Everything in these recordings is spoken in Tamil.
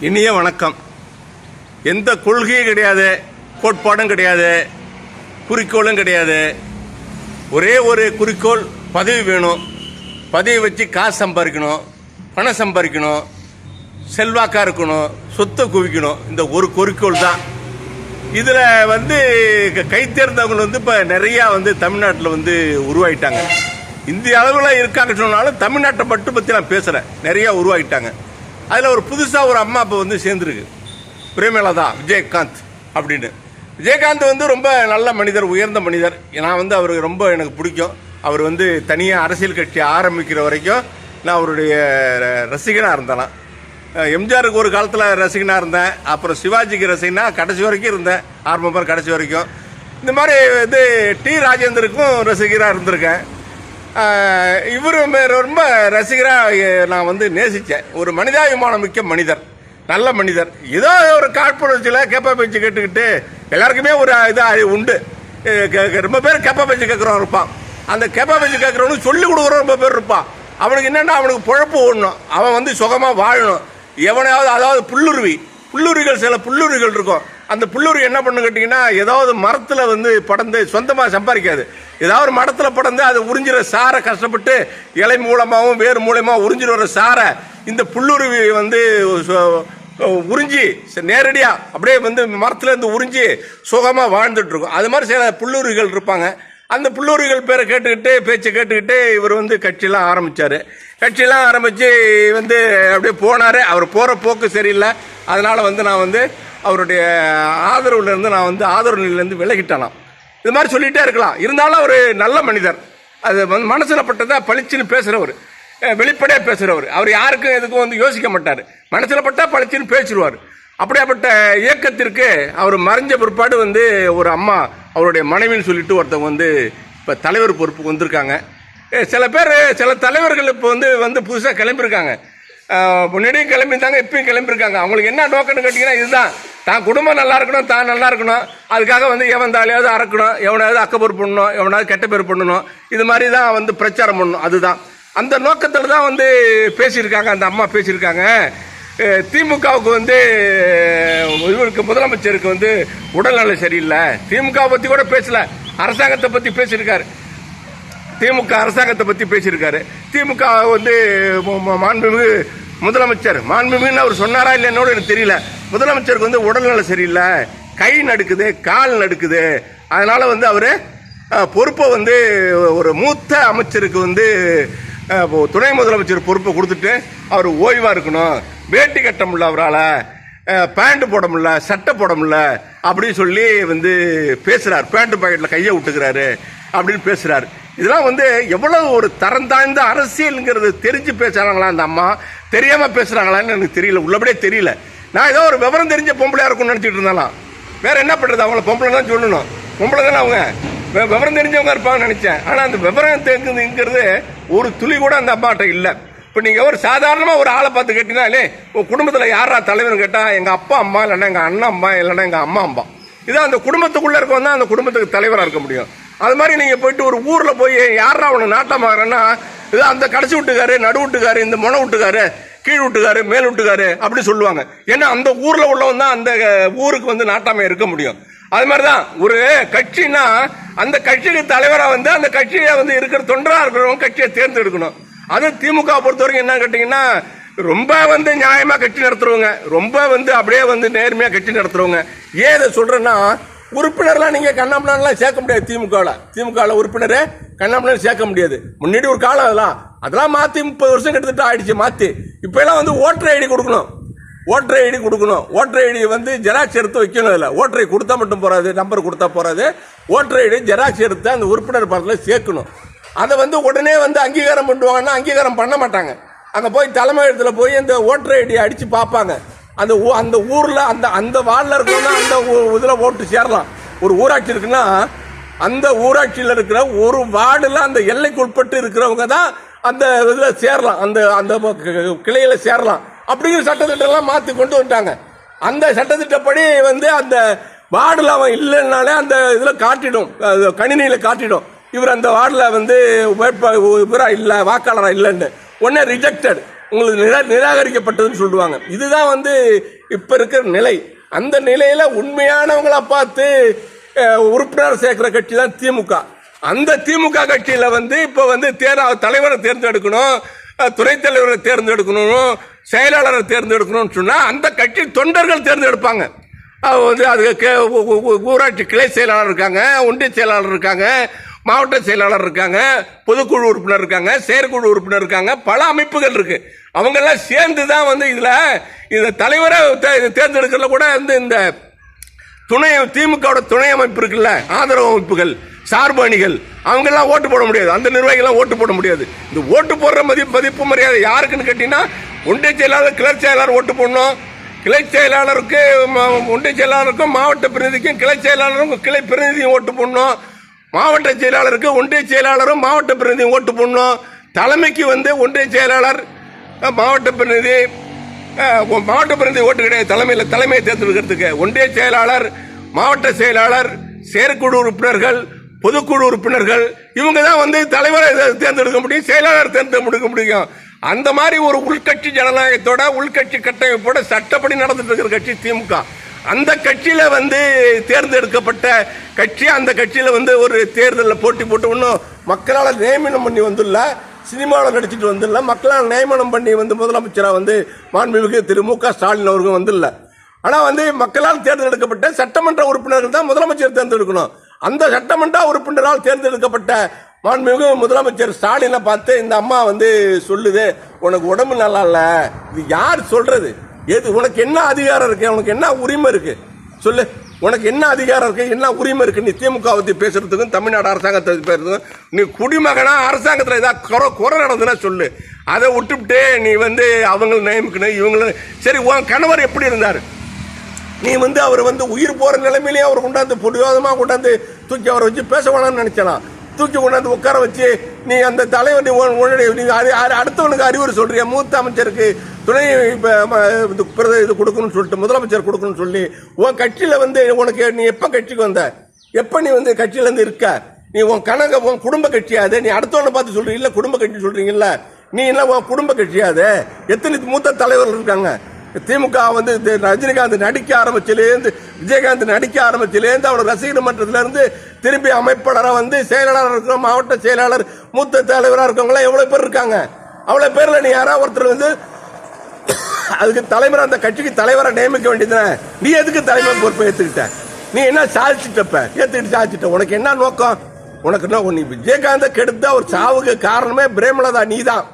இனிய வணக்கம். எந்த கொள்கையும் கிடையாது கோட்பாடும் கிடையாது குறிக்கோளும் கிடையாது. ஒரே ஒரு குறிக்கோள் பதவி வேணும். பதவி வச்சு காசு சம்பாதிக்கணும் பணம் சம்பாதிக்கணும் செல்வாக்காக இருக்கணும் சொத்தை குவிக்கணும். இந்த ஒரு குறிக்கோள் தான். இதில் வந்து க- கை தேர்ந்தவங்க வந்து இப்போ நிறையா வந்து தமிழ்நாட்டில் வந்து உருவாயிட்டாங்க. இந்திய அளவில் இருக்காங்க சொன்னாலும் தமிழ்நாட்டை மட்டும் பற்றி நான் பேசுகிறேன் நிறையா உருவாகிட்டாங்க அதில் ஒரு புதுசாக ஒரு அம்மா இப்போ வந்து சேர்ந்துருக்கு. பிரேமலதா விஜயகாந்த் அப்படின்னு. விஜயகாந்த் வந்து ரொம்ப நல்ல மனிதர் உயர்ந்த மனிதர். நான் வந்து அவருக்கு ரொம்ப எனக்கு பிடிக்கும். அவர் வந்து தனியாக அரசியல் கட்சி ஆரம்பிக்கிற வரைக்கும் நான் அவருடைய ரசிகனாக இருந்தேன். எம்ஜிஆருக்கு ஒரு காலத்தில் ரசிகனாக இருந்தேன். அப்புறம் சிவாஜிக்கு ரசிகனா கடைசி வரைக்கும் இருந்தேன். ஆரம்பம் கடைசி வரைக்கும். இந்த மாதிரி வந்து டி. ராஜேந்தருக்கும் ரசிகராக இருந்திருக்கேன். இவரும் ரொம்ப ரசிகராக நான் வந்து நேசித்தேன் ஒரு மனிதாபிமானம் மிக்க மனிதர். நல்ல மனிதர். ஏதோ ஒரு காழ்ப்புணர்ச்சியில் கேப்பா பேச்சு கேட்டுக்கிட்டு எல்லாருக்குமே ஒரு இது உண்டு. ரொம்ப பேர் கேப்பா பேச்சு கேட்குறவன் இருப்பான். அந்த கேப்பா பேச்சு கேட்குறவனுக்கு சொல்லி கொடுக்குறவன் ரொம்ப பேர் இருப்பான். அவனுக்கு என்னென்னா அவனுக்கு பொழப்பு ஓடணும். அவன் வந்து சுகமாக வாழணும். எவனையாவது அதாவது புல்லுருவி. புல்லுருவிகள் சில புல்லுருவிகள் இருக்கும். அந்த புல்லுருவி என்ன பண்ணு கேட்டிங்கன்னா ஏதாவது மரத்தில் வந்து படந்து சொந்தமாக சம்பாதிக்காது. ஏதாவது ஒரு மடத்தில் படந்து அது உறிஞ்சிற சாரை கஷ்டப்பட்டு இலை மூலமாகவும் வேர் மூலமாக உறிஞ்சிட்டு சாரை இந்த புல்லுருவி வந்து உறிஞ்சி நேரடியாக அப்படியே வந்து மரத்துலேருந்து உறிஞ்சி சுகமாக வாழ்ந்துட்டுருக்கும். அது மாதிரி சில புல்லுருவிகள் இருப்பாங்க. அந்த புல்லூரிகள் பேரை கேட்டுக்கிட்டு பேச்சை கேட்டுக்கிட்டு இவர் வந்து கட்சியெல்லாம் ஆரம்பிச்சார். கட்சியெலாம் ஆரம்பித்து வந்து அப்படியே போனார். அவர் போகிற போக்கு சரியில்லை. அதனால் வந்து நான் வந்து அவருடைய ஆதரவுலேருந்து நான் வந்து ஆதரவு நிலையிலேருந்து விலகிட்டேனாம் இது மாதிரி சொல்லிகிட்டே இருக்கலாம். இருந்தாலும் அவர் நல்ல மனிதர். அது வந்து மனசில் பட்டதை பளிச்சுன்னு பேசுகிறவர் வெளிப்படையாக பேசுகிறவர் அவர் யாருக்கும் எதுக்கும் வந்து யோசிக்க மாட்டார். மனசில் பட்டா பளிச்சுன்னு பேசிடுவார் அப்படியாப்பட்ட இயக்கத்திற்கு அவர் மறைஞ்ச பிற்பாடு வந்து ஒரு அம்மா அவருடைய மனைவின்னு சொல்லிட்டு ஒருத்தவங்க வந்து இப்போ தலைவர் பொறுப்புக்கு வந்திருக்காங்க. சில பேர் சில தலைவர்கள் இப்போ வந்து வந்து புதுசாக கிளம்பியிருக்காங்க. முன்னாடியும் கிளம்பியிருந்தாங்க இப்பயும் கிளம்பியிருக்காங்க. அவங்களுக்கு என்ன நோக்கம்னு கேட்டிங்கன்னா இதுதான். தான் குடும்பம் நல்லா இருக்கணும் தான் நல்லா இருக்கணும். அதுக்காக வந்து எவன் தாலையாவது அறக்கணும் எவனாவது அக்கபர் பண்ணணும் எவனாவது கெட்ட பேர் பண்ணணும். இது மாதிரி தான் வந்து பிரச்சாரம் பண்ணணும். அதுதான். அந்த நோக்கத்தில் தான் வந்து பேசியிருக்காங்க அந்த அம்மா பேசியிருக்காங்க. திமுகவுக்கு வந்து இவருக்கு முதலமைச்சருக்கு வந்து உடல்நலம் சரியில்லை. திமுக பற்றி கூட பேசல. அரசாங்கத்தை பற்றி பேசியிருக்காரு. திமுக அரசாங்கத்தை பற்றி பேசியிருக்காரு. திமுக வந்து மாண்புமிகு முதலமைச்சர் மாண்புமிகுன்னு அவர் சொன்னாரா இல்லைன்னோட எனக்கு தெரியல. முதலமைச்சருக்கு வந்து உடல்நலம் சரியில்லை கை நடுக்குது கால் நடுக்குது. அதனால் வந்து அவர் பொறுப்பை வந்து ஒரு மூத்த அமைச்சருக்கு வந்து துணை முதலமைச்சர் பொறுப்பை கொடுத்துட்டு அவர் ஓய்வாக இருக்கணும். வேட்டி கட்ட முடியல அவரால் பேண்ட் போட முடியல சட்டை போட முடியல அப்படின்னு சொல்லி வந்து பேசுகிறார் பேண்ட் பாக்கெட்டில் கையை விட்டுக்கிறாரு அப்படின்னு பேசுகிறார் இதெல்லாம் வந்து எவ்வளவு ஒரு தரம் தாழ்ந்த அரசியலுங்கிறது தெரிஞ்சு பேசுகிறாங்களா அந்த அம்மா? தெரியாம பேசுறாங்களான்னு எனக்கு தெரியல. உள்ளபடியே தெரியல. நான் ஏதோ ஒரு விவரம் தெரிஞ்ச பொம்பளையா இருக்கும்னு நினைச்சிட்டு இருந்தாலாம். வேற என்ன பண்றது? அவங்கள பொம்பளை தான் சொல்லணும். பொம்பளை தானே அவங்க? விவரம் தெரிஞ்சவங்க இருப்பாங்கன்னு நினைச்சேன். ஆனா அந்த விவரம் தெரிஞ்சுங்கிறது ஒரு துளி கூட அந்த அம்மாட்ட இல்லை. இப்போ நீங்க ஒரு சாதாரணமா ஒரு ஆளை பார்த்து கேட்டீங்கன்னாலே உங்க குடும்பத்துல யாரா தலைவர்னு கேட்டா எங்க அப்பா அம்மா இல்லைன்னா எங்க அண்ணன் அம்மா இல்லைன்னா எங்க அம்மா அம்மா. இதான் அந்த குடும்பத்துக்குள்ள இருக்கவன் தான் அந்த குடும்பத்துக்கு தலைவரா இருக்க முடியும். அது மாதிரி நீங்க போயிட்டு ஒரு ஊர்ல போய் யாரா அவனை நாட்டமாகறன்னா இது அந்த கடைசி விட்டுக்காரு நடு விட்டுக்காரு இந்த முனை விட்டுக்காரு கீழ் விட்டுக்காரு மேல் விட்டுக்காரு அப்படி சொல்லுவாங்க. ஏன்னா அந்த ஊர்ல உள்ளவன் தான் அந்த ஊருக்கு வந்து நாட்டாமை இருக்க முடியும். அது மாதிரிதான் ஒரு கட்சினா அந்த கட்சிக்கு தலைவரா வந்து அந்த கட்சியை வந்து இருக்கிற தொண்டரா இருக்கிறவங்க கட்சியை தேர்ந்தெடுக்கணும். அது திமுக பொறுத்த வரைக்கும் என்ன கேட்டீங்கன்னா ரொம்ப வந்து நியாயமா கட்சி நடத்துறவங்க ரொம்ப வந்து அப்படியே வந்து நேர்மையா கட்சி நடத்துறவங்க. ஏன் இதை சொல்றேன்னா உறுப்பினர்லாம் நீங்க கண்ணாமலாம் சேர்க்க முடியாது திமுகவில். திமுகவில் உறுப்பினர் கண்ணாமலாம் சேர்க்க முடியாது. முன்னாடி ஒரு காலம் அதெல்லாம். அதெல்லாம் மாற்றி முப்பது வருஷம் கிட்டத்தட்ட ஆயிடுச்சு மாற்றி இப்போலாம் வந்து ஓட்டர் ஐடி கொடுக்கணும். ஓட்டர் ஐடி கொடுக்கணும். ஓட்டர் ஐடி வந்து ஜெராக்ஸ் எடுத்து வைக்கணும் இல்லை ஓட்டர் ஐடி கொடுத்தா மட்டும் போகாது நம்பர் கொடுத்தா போகாது ஓட்டர் ஐடி ஜெராக்ஸ் எடுத்து அந்த உறுப்பினர் படத்தில் சேர்க்கணும். அதை வந்து உடனே வந்து அங்கீகாரம் பண்ணுவாங்கன்னா அங்கீகாரம் பண்ண மாட்டாங்க. அங்கே போய் தலைமையகத்தில் போய் அந்த ஓட்டர் ஐடியை அடித்து பார்ப்பாங்க. அந்த ஊ- அந்த ஊரில் அந்த அந்த வார்டில் இருக்கணும்னா அந்த இதில் ஓட்டு சேரலாம். ஒரு ஊராட்சி இருக்குன்னா அந்த ஊராட்சியில் இருக்கிற ஒரு வார்டில் அந்த எல்லைக்குட்பட்டு இருக்கிறவங்க தான் அந்த இதில் சேரலாம். அந்த அந்த கிளையில் சேரலாம். அப்படிங்கிற சட்டத்திட்டம்லாம் மாற்றி கொண்டு வந்துட்டாங்க. அந்த சட்டத்திட்டப்படி வந்து அந்த வார்டில் அவன் இல்லைன்னாலே அந்த இதில் காட்டிடும். கணினியில் காட்டிடும். இவர் அந்த வார்டில் வந்து இவராக இல்லை வாக்காளராக இல்லைன்னு. உடனே ரிஜெக்டட் உங்களுக்கு நிரா நிராகரிக்கப்பட்டதுன்னு சொல்லுவாங்க. இதுதான் வந்து இப்போ இருக்கிற நிலை. அந்த நிலையில் உண்மையானவங்களா பார்த்து உறுப்பினர் சேர்க்கிற கட்சி தான் திமுக. அந்த திமுக கட்சியில் வந்து இப்போ வந்து தேர் தலைவரை தேர்ந்தெடுக்கணும் துணைத் தலைவரை தேர்ந்தெடுக்கணும் செயலாளரை தேர்ந்தெடுக்கணும்னு சொன்னால் அந்த கட்சி தொண்டர்கள் தேர்ந்தெடுப்பாங்க. வந்து அதுக்கு கே- ஊராட்சி கிளை செயலாளர் இருக்காங்க ஒன்றிய செயலாளர் இருக்காங்க மாவட்ட செயலாளர் இருக்காங்க பொதுக்குழு உறுப்பினர் இருக்காங்க செயற்குழு உறுப்பினர் இருக்காங்க பல அமைப்புகள் இருக்கு. அவங்கெல்லாம் சேர்ந்து தான் வந்து இதில் இந்த தலைவரை தே- தேர்ந்தெடுக்கிறதுல கூட வந்து இந்த துணை திமுகவோட துணை அமைப்பு இருக்குல்ல ஆதரவு அமைப்புகள். சார்பு அணிகள் அவங்கெல்லாம் ஓட்டு போட முடியாது. அந்த நிர்வாகிகள் ஓட்டு போட முடியாது. இந்த ஓட்டு போடுற மதிப்பு மதிப்பு மரியாதை யாருக்குன்னு கேட்டீங்கன்னா ஒன்றிய செயலாளர் கிளை செயலாளர் ஓட்டு போடணும். கிளை செயலாளருக்கு ஒன்றிய செயலாளருக்கும் மாவட்ட பிரதிநிதிக்கும் கிளை செயலாளருக்கும் கிளை பிரதிநிதியும் ஓட்டு போடணும். மாவட்ட செயலாளருக்கு ஒன்றிய செயலாளரும் மாவட்ட பிரதிநிதியும் ஓட்டு போடணும். தலைமைக்கு வந்து ஒன்றிய செயலாளர் மாவட்ட பிரதிநிதி மாவட்ட பிரதிநிதி ஓட்டு கிடையாது. தலைமையில் தலைமையை தேர்ந்தெடுக்கிறதுக்கு. ஒன்றிய செயலாளர் மாவட்ட செயலாளர் செயற்குழு உறுப்பினர்கள் பொதுக்குழு உறுப்பினர்கள் இவங்க தான் வந்து தலைவரை தேர்ந்தெடுக்க முடியும் செயலாளர் தேர்ந்தெடுக்க முடியும். அந்த மாதிரி ஒரு உள்கட்சி ஜனநாயகத்தோட உள்கட்சி கட்டமைப்போட சட்டப்படி நடந்துட்டு இருக்கிற கட்சி திமுக. அந்த கட்சியில் வந்து தேர்ந்தெடுக்கப்பட்ட கட்சி அந்த கட்சியில் வந்து ஒரு தேர்தலில் போட்டி போட்டு ஒன்றும் மக்களால் நியமனம் பண்ணி வந்துள்ள சினிமாவில் நடிச்சிட்டு வந்துடல மக்களால் நியமனம் பண்ணி வந்து முதலமைச்சராக வந்து மாண்புமிகு திரு மு க ஸ்டாலின் அவர்கள் வந்துடல. ஆனால் வந்து மக்களால் தேர்ந்தெடுக்கப்பட்ட சட்டமன்ற உறுப்பினர்கள் தான் முதலமைச்சர் தேர்ந்தெடுக்கணும். அந்த சட்டமன்ற உறுப்பினரால் தேர்ந்தெடுக்கப்பட்ட மாண்புமிகு முதலமைச்சர் ஸ்டாலினை பார்த்து இந்த அம்மா வந்து சொல்லுது உனக்கு உடம்பு நல்லா இல்லை. இது யார் சொல்றது? எது உனக்கு என்ன அதிகாரம் இருக்கு? உனக்கு என்ன உரிமை இருக்கு? சொல்லு. உனக்கு என்ன அதிகாரம் இருக்கு? என்ன உரிமை இருக்கு? நீ திமுக பத்தி பேசுறதுக்கும் தமிழ்நாடு அரசாங்கத்தை பேசுறதுக்கும் நீ குடிமகனா அரசாங்கத்தில் ஏதாவது குறை குறை நடந்ததுன்னா சொல்லு. அதை விட்டுவிட்டு நீ வந்து அவங்களை நியமிக்கணும் இவங்களும் சரி உன் கணவர் எப்படி இருந்தார்? நீ வந்து அவர் வந்து உயிர் போகிற நிலைமையிலேயே அவர் கொண்டாந்து பொடிவாதமா கொண்டாந்து தூக்கி அவரை வச்சு பேச வேணாம்னு நினைச்சலாம் தூக்கி கொண்டாந்து உட்கார வச்சு நீ அந்த தலைவர் நீ உடனே நீ அடுத்தவனுக்கு அறிவுரை சொல்றிய? மூத்த அமைச்சருக்கு துணை இது பிரத- இது கொடுக்கணும்னு சொல்லிட்டு முதலமைச்சர் கொடுக்கணும்னு சொல்லி உன் கட்சியில் வந்து உனக்கு நீ எப்போ கட்சிக்கு வந்த? எப்போ நீ வந்து கட்சியிலேருந்து இருக்க? நீ உன் கணக்க உன் குடும்ப கட்சியாது. நீ அடுத்தவனை பார்த்து சொல்றீங்க குடும்ப கட்சி சொல்றீங்கல்ல. நீ என்ன உன் குடும்ப கட்சியாது? எத்தனை மூத்த தலைவர்கள் இருக்காங்க? திமுக வந்து இந்த ரஜினிகாந்த் நடிக்க ஆரம்பிச்சிலேருந்து விஜயகாந்த் நடிக்க ஆரம்பிச்சிலேருந்து அவர் ரசிகர் மன்றத்துல திரும்பி அமைப்பாளராக வந்து செயலாளர் இருக்கிற மாவட்ட செயலாளர் மூத்த தலைவராக இருக்கவங்களாம் எவ்வளோ பேர் இருக்காங்க? அவ்வளோ பேரில் நீ யாராவது ஒருத்தர் வந்து அதுக்கு தலைவர் அந்த கட்சிக்கு தலைவரை நியமிக்க வேண்டியதுதானே? நீ எதுக்கு தலைமை பொறுப்பை ஏற்றுக்கிட்ட நீ என்ன சாதிச்சிட்டப்ப ஏற்றுக்கிட்டு சாதிச்சிட்ட? உனக்கு என்ன நோக்கம்? உனக்கு என்ன நீ விஜயகாந்த கெடுத்த ஒரு சாவுக்கு காரணமே பிரேமலதா நீ தான்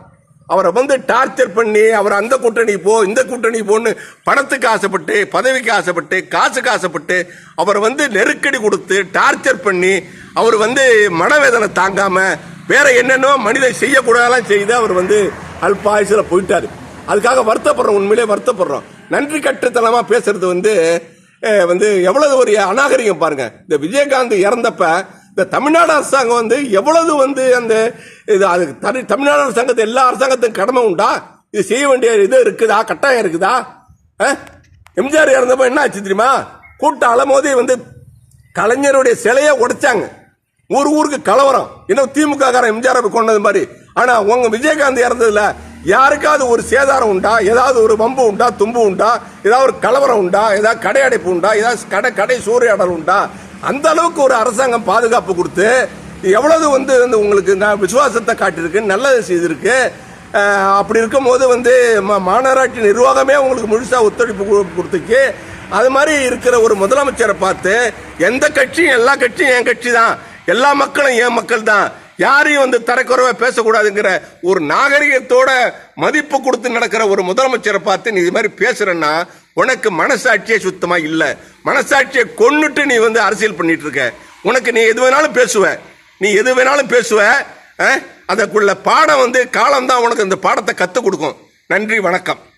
அவரை வந்து டார்ச்சர் பண்ணி அவர் அந்த கூட்டணி போ இந்த கூட்டணி போன்னு பணத்துக்கு ஆசைப்பட்டு பதவிக்கு ஆசைப்பட்டு காசுக்கு ஆசைப்பட்டு அவர் வந்து நெருக்கடி கொடுத்து டார்ச்சர் பண்ணி அவர் வந்து மனவேதனை தாங்காமல் வேற என்னென்னோ மனிதன் செய்யக்கூடாதெல்லாம் செய்து அவர் வந்து அல்பாயுசில் போயிட்டார். அதுக்காக வருத்தப்படுறோம் உண்மையிலே வருத்தப்படுறோம். நன்றி கட்டுத்தனமாக பேசுறது வந்து வந்து எவ்வளவு ஒரு அநாகரிகம் பாருங்க. இந்த விஜயகாந்த் இறந்தப்ப இந்த தமிழ்நாடு அரசாங்கம் வந்து எவ்வளவு வந்து அந்த இது அதுக்கு தனி- தமிழ்நாடு அரசாங்கத்தை எல்லா அரசாங்கத்துக்கும் கடமை உண்டா? இது செய்ய வேண்டிய இது இருக்குதா? கட்டாயம் இருக்குதா? எம்ஜிஆர் இறந்தப்போ என்ன ஆச்சு தெரியுமா? கூட்ட அலமோதி வந்து கலைஞருடைய சிலையை உடைச்சாங்க. ஒரு ஊருக்கு கலவரம். இன்னும் திமுக காரன் எம்ஜிஆர் கொண்டது மாதிரி. ஆனா உங்க விஜயகாந்த் இறந்ததுல யாருக்காவது ஒரு சேதாரம் உண்டா? ஏதாவது ஒரு வம்பு உண்டா? தும்பு உண்டா? ஏதாவது ஒரு கலவரம் உண்டா? ஏதாவது கடை அடைப்பு உண்டா? ஏதாவது கடை கடை சூறையாடல் உண்டா? அந்த அளவுக்கு ஒரு அரசாங்கம் பாதுகாப்பு கொடுத்து எவ்வளவு வந்து உங்களுக்கு நான் விசுவாசத்தை காட்டியிருக்கு நல்லது செய்திருக்கு அப்படி இருக்கும்போது வந்து மாநகராட்சி நிர்வாகமே உங்களுக்கு முழுசாக ஒத்துழைப்பு கு- கொடுத்துச்சு. அது மாதிரி இருக்கிற ஒரு முதலமைச்சரை பார்த்து எந்த கட்சியும் எல்லா கட்சியும் என் கட்சி தான். எல்லா மக்களும் என் மக்கள் தான். யாரையும் வந்து தரக்குறைவா பேசக்கூடாதுங்கிற ஒரு நாகரிகத்தோட மதிப்பு கொடுத்து நடக்கிற ஒரு முதலமைச்சரை பார்த்து நீ இது மாதிரி பேசுறேன்னா உனக்கு மனசாட்சியே சுத்தமா இல்லை. மனசாட்சியை கொன்னுட்டு நீ வந்து அரசியல் பண்ணிட்டு இருக்க. உனக்கு நீ எது வேணாலும் பேசுவ. நீ எது வேணாலும் பேசுவ. அஹ், அதற்குள்ள பாடம் வந்து காலம் தான் உனக்கு இந்த பாடத்தை கற்றுக் கொடுக்கும். நன்றி வணக்கம்.